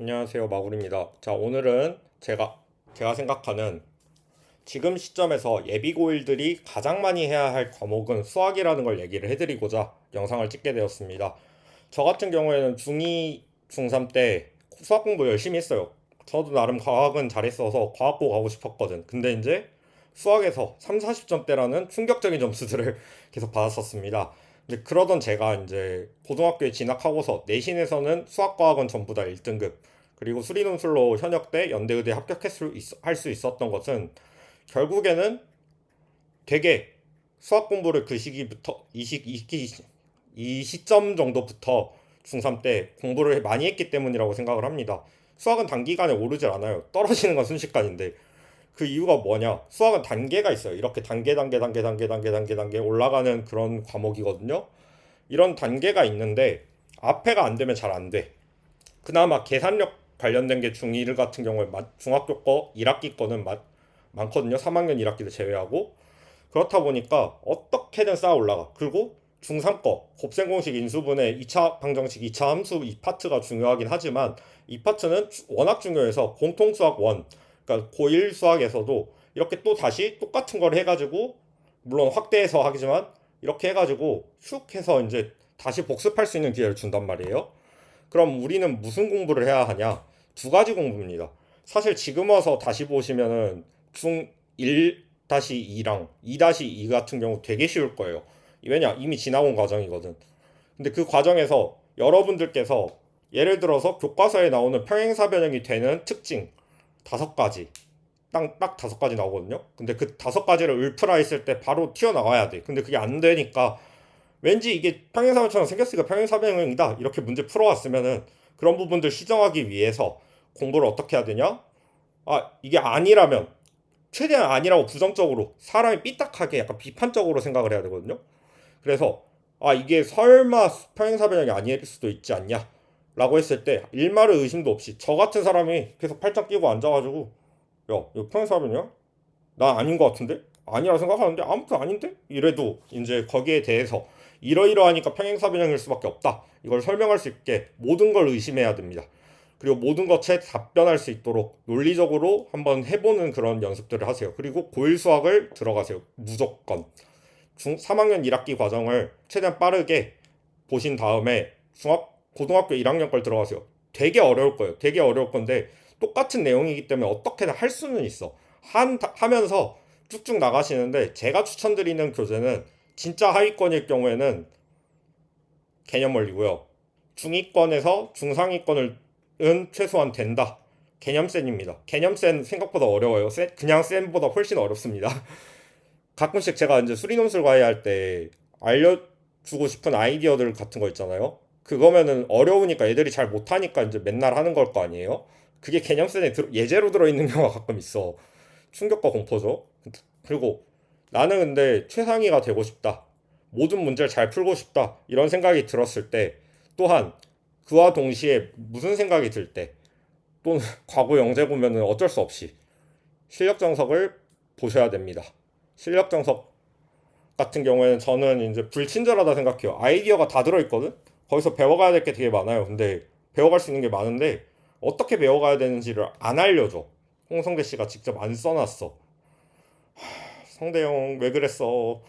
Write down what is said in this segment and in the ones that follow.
안녕하세요 마구리입니다. 자 오늘은 제가 제가 생각하는 지금 시점에서 예비고일들이 가장 많이 해야 할 과목은 수학이라는 걸 얘기를 해드리고자 영상을 찍게 되었습니다. 저 같은 경우에는 중2, 중3 때 수학 공부 열심히 했어요. 저도 나름 과학은 잘했어서 과학고 가고 싶었거든. 근데 이제 수학에서 3, 40점대라는 충격적인 점수들을 계속 받았었습니다. 근데 그러던 제가 이제 고등학교에 진학하고서 내신에서는 수학과학은 전부 다 1등급 그리고 수리논술로 현역대 연대의대 합격할 수 있었던 것은 결국에는 되게 수학 공부를 그 시기부터 이 시, 이, 시, 이 시점 정도부터 중3 때 공부를 많이 했기 때문이라고 생각을 합니다. 수학은 단기간에 오르질 않아요. 떨어지는 건 순식간인데 그 이유가 뭐냐? 수학은 단계가 있어요. 이렇게 단계 단계 단계 단계 단계 단계 단계 올라가는 그런 과목이거든요. 이런 단계가 있는데 앞에가 안 되면 잘 안 돼. 그나마 계산력 관련된 게 중1 같은 경우에 마- 중학교 거 1학기 거는 마- 많거든요. 3학년 1학기를 제외하고 그렇다 보니까 어떻게든 쌓아 올라가. 그리고 중3 거 곱셈 공식 인수분해 2차 방정식 2차 함수 이 파트가 중요하긴 하지만 이 파트는 주- 워낙 중요해서 공통 수학 1 그러니까 고1 수학에서도 이렇게 또 다시 똑같은 걸 해가지고 물론 확대해서 하지만 이렇게 해가지고 슉 해서 이제 다시 복습할 수 있는 기회를 준단 말이에요. 그럼 우리는 무슨 공부를 해야 하냐? 두 가지 공부입니다. 사실 지금 와서 다시 보시면은 중 1-2랑 2-2 같은 경우 되게 쉬울 거예요. 왜냐? 이미 지나온 과정이거든. 근데 그 과정에서 여러분들께서 예를 들어서 교과서에 나오는 평행사 변형이 되는 특징 다섯 가지 딱, 딱 다섯 가지 나오거든요. 근데 그 다섯 가지를 울프라 했을 때 바로 튀어나와야 돼. 근데 그게 안 되니까 왠지 이게 평행사변처럼 생겼으니까 평행사변형이다. 이렇게 문제 풀어왔으면은 그런 부분들 시정하기 위해서 공부를 어떻게 해야 되냐? 아, 이게 아니라면 최대한 아니라고 부정적으로 사람이 삐딱하게 약간 비판적으로 생각을 해야 되거든요. 그래서 아, 이게 설마 평행사변형이 아닐 수도 있지 않냐? 라고 했을 때 일말의 의심도 없이 저 같은 사람이 계속 팔짱 끼고 앉아가지고 야, 이거 평행사변이야? 난 아닌 것 같은데? 아니라 생각하는데 아무튼 아닌데? 이래도 이제 거기에 대해서 이러이러하니까 평행사변형일 수밖에 없다. 이걸 설명할 수 있게 모든 걸 의심해야 됩니다. 그리고 모든 것에 답변할 수 있도록 논리적으로 한번 해보는 그런 연습들을 하세요. 그리고 고1 수학을 들어가세요. 무조건. 중 3학년 1학기 과정을 최대한 빠르게 보신 다음에 중학 고등학교 1학년 걸 들어가세요. 되게 어려울 거예요. 되게 어려울 건데 똑같은 내용이기 때문에 어떻게든 할 수는 있어. 한 하면서 쭉쭉 나가시는데 제가 추천드리는 교재는 진짜 하위권일 경우에는 개념 원리고요. 중위권에서 중상위권은 최소한 된다. 개념센입니다. 개념센 생각보다 어려워요. 센, 그냥 센보다 훨씬 어렵습니다. 가끔씩 제가 이제 수리논술 과외할 때 알려주고 싶은 아이디어들 같은 거 있잖아요. 그거면은 어려우니까 애들이 잘 못하니까 이제 맨날 하는 걸 거 아니에요? 그게 개념센에 들- 예제로 들어있는 경우가 가끔 있어. 충격과 공포죠. 그리고 나는 근데 최상위가 되고 싶다. 모든 문제를 잘 풀고 싶다. 이런 생각이 들었을 때 또한 그와 동시에 무슨 생각이 들 때 또는 과거 영재 보면은 어쩔 수 없이 실력 정석을 보셔야 됩니다. 실력 정석 같은 경우에는 저는 이제 불친절하다 생각해요. 아이디어가 다 들어있거든? 거기서 배워가야 될 게 되게 많아요. 근데 배워갈 수 있는 게 많은데 어떻게 배워가야 되는지를 안 알려줘. 홍성대 씨가 직접 안 써놨어. 하, 성대형 왜 그랬어?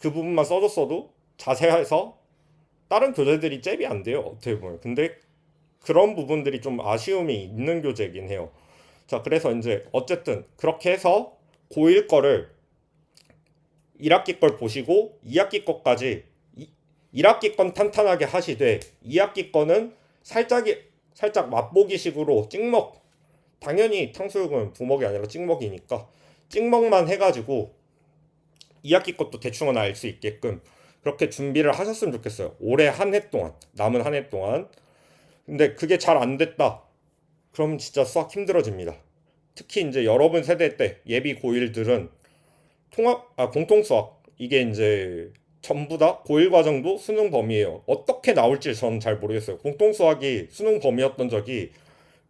그 부분만 써줬어도 자세해서 다른 교재들이 잽이 안 돼요. 어떻게 보면. 근데 그런 부분들이 좀 아쉬움이 있는 교재이긴 해요. 자, 그래서 이제 어쨌든 그렇게 해서 고1 거를 1학기 걸 보시고 2학기 거까지 1학기 건 탄탄하게 하시되 2학기 거는 살짝 살짝 맛보기식으로 찍먹 당연히 탕수육은 부먹이 아니라 찍먹이니까 찍먹만 해가지고 2학기 것도 대충은 알 수 있게끔 그렇게 준비를 하셨으면 좋겠어요. 올해 한 해 동안 남은 한 해 동안 근데 그게 잘 안 됐다. 그럼 진짜 수학 힘들어집니다. 특히 이제 여러분 세대 때 예비 고1들은 통합 아 공통 수학 이게 이제 전부 다 고1 과정도 수능 범위예요. 어떻게 나올지 저는 잘 모르겠어요. 공통 수학이 수능 범위였던 적이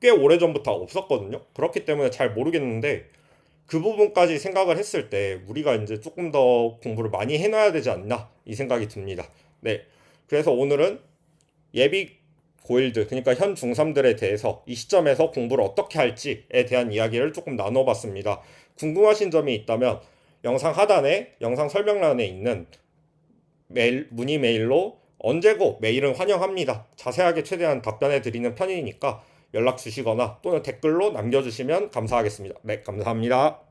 꽤 오래 전부터 없었거든요. 그렇기 때문에 잘 모르겠는데 그 부분까지 생각을 했을 때 우리가 이제 조금 더 공부를 많이 해놔야 되지 않나 이 생각이 듭니다. 네. 그래서 오늘은 예비 고1들 그러니까 현 중3들에 대해서 이 시점에서 공부를 어떻게 할지에 대한 이야기를 조금 나눠봤습니다. 궁금하신 점이 있다면 영상 하단에 영상 설명란에 있는 메일 문의 메일로 언제고 메일은 환영합니다. 자세하게 최대한 답변해 드리는 편이니까 연락 주시거나 또는 댓글로 남겨주시면 감사하겠습니다. 네, 감사합니다.